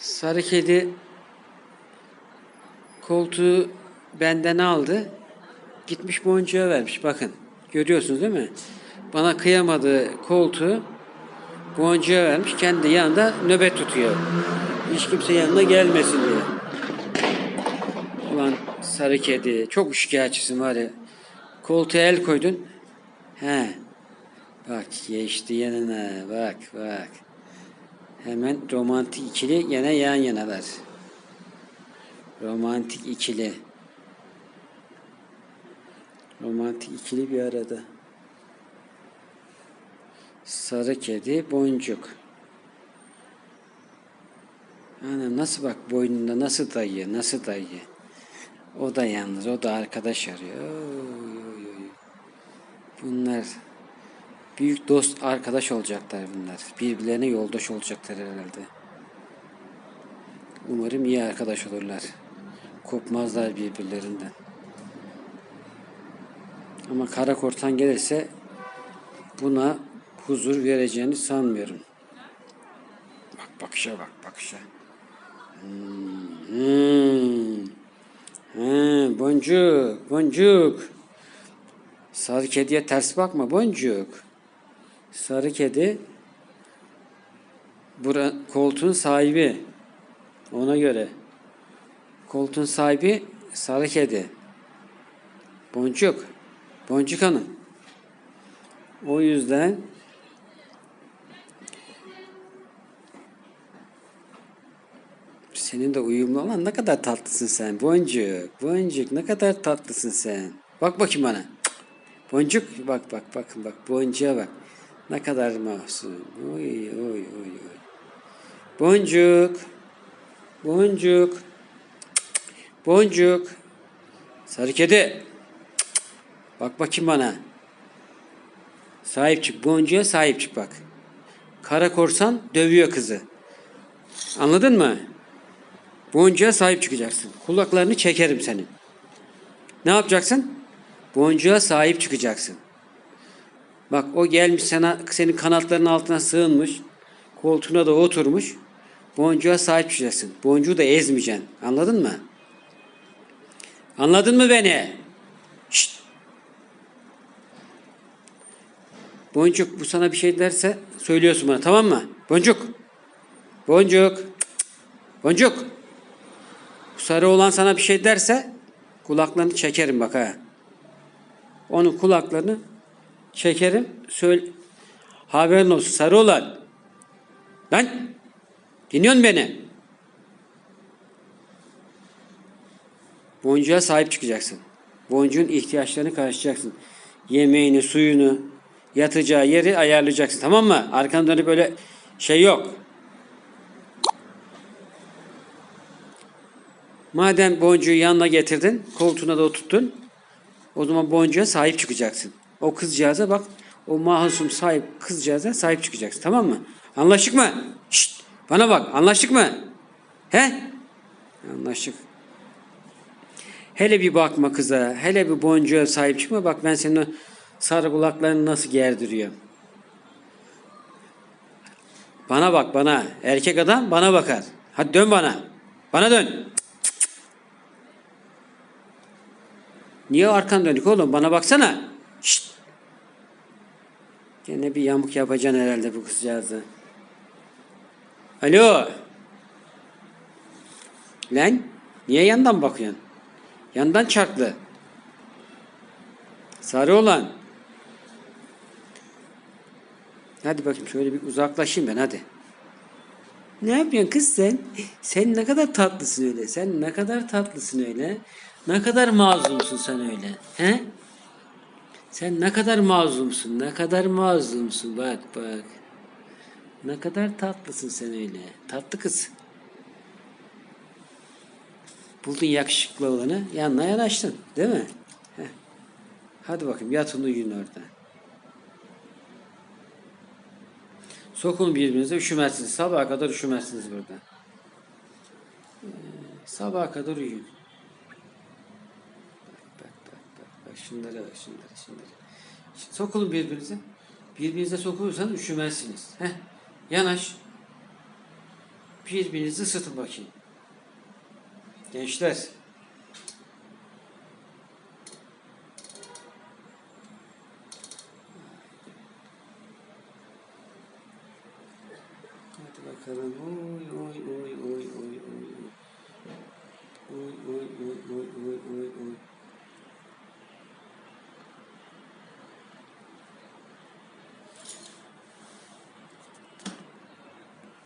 Sarı kedi koltuğu benden aldı. Gitmiş boncuğa vermiş. Bakın. Görüyorsunuz değil mi? Bana kıyamadığı koltuğu boncuğa vermiş. Kendi yanında nöbet tutuyor. Hiç kimse yanına gelmesin diye. Ulan sarı kedi. Çok şikayetçisin var ya. Koltuğa el koydun. He. Bak geçti yanına. Bak bak. Hemen romantik ikili yine yan yanalar. Romantik ikili. Romantik ikili bir arada. Sarı kedi, boncuk. Anam nasıl bak boynunda nasıl dayıyor, nasıl dayıyor. O da yalnız, o da arkadaş arıyor. Oy, oy, oy. Bunlar büyük dost, arkadaş olacaklar bunlar. Birbirlerine yoldaş olacaklar herhalde. Umarım iyi arkadaş olurlar. Kopmazlar birbirlerinden. Ama kara kortan gelirse buna huzur vereceğini sanmıyorum. Bak bakışa bak bakışa. Hmm. Hmm. Ha, boncuk, boncuk. Sarı kediye ters bakma boncuk. Sarı kedi bura, koltuğun sahibi. Ona göre. Koltuğun sahibi sarı kedi. Boncuk. Boncuk Hanım. O yüzden senin de uyumlu olan ne kadar tatlısın sen. Boncuk. Boncuk ne kadar tatlısın sen. Bak bakayım bana. Boncuk bak bak bakın bak boncuğa bak. Ne kadar mahzun. Oy oy oy oy. Boncuk. Boncuk. Boncuk. Sarı kedi. Bak bakayım bana. Sahip çık. Boncuğa sahip çık bak. Kara korsan dövüyor kızı. Anladın mı? Boncuğa sahip çıkacaksın. Kulaklarını çekerim senin. Ne yapacaksın? Boncuğa sahip çıkacaksın. Bak o gelmiş sana senin kanatlarının altına sığınmış. Koltuğuna da oturmuş. Boncuğa sahip çıkacaksın. Boncuğu da ezmeyeceksin. Anladın mı? Anladın mı beni? Şşt. Boncuk bu sana bir şey derse söylüyorsun bana tamam mı? Boncuk. Boncuk. Boncuk. Bu sarı olan sana bir şey derse kulaklarını çekerim bak ha. Onun kulaklarını çekerim. Söyle. Haberin olsun sarı olan. Ben dinliyorsun beni. Boncuğa sahip çıkacaksın. Boncuğun ihtiyaçlarını karşılayacaksın. Yemeğini, suyunu, yatacağı yeri ayarlayacaksın. Tamam mı? Arkanı dönüp böyle şey yok. Madem boncuğu yanına getirdin, koltuğuna da oturttun, o zaman boncuğa sahip çıkacaksın. O kızcağıza bak, o masum sahip kızcağıza sahip çıkacaksın. Tamam mı? Anlaştık mı? Şşt, bana bak, anlaştık mı? He? Anlaştık. Hele bir bakma kıza, hele bir boncuğa sahip çıkma. Bak ben senin o sarı kulaklarını nasıl gerdiriyorum. Bana bak bana. Erkek adam bana bakar. Hadi dön bana. Bana dön. Niye arkan dönük oğlum? Bana baksana. Şşt. Gene bir yamuk yapacaksın herhalde bu kızcağızı. Alo. Lan niye yandan bakıyorsun? Yandan çarklı. Sarı olan. Hadi bakayım şöyle bir uzaklaşayım ben hadi. Ne yapıyorsun kız sen? Sen ne kadar tatlısın öyle. Sen ne kadar tatlısın öyle. Ne kadar mazlumsun sen öyle. He? Sen ne kadar mazlumsun. Ne kadar mazlumsun. Bak bak. Ne kadar tatlısın sen öyle. Tatlı kız. Buldun yakışıklı olanı. Yanına yanaştın. Değil mi? Heh. Hadi bakayım yatın uyuyun orada. Sokun birbirinize üşümezsiniz. Sabaha kadar üşümezsiniz burada. Ee, sabaha kadar uyuyun. Bak bak şunlara şunlara. Şimdi sokulun birbirinize. Birbirinize sokulursanız üşümezsiniz. Heh. Yanaş. Birbirinizi ısıtın bakayım. Gençler. Hadi bakalım. Oy oy oy oy. Oy oy oy oy oy oy oy.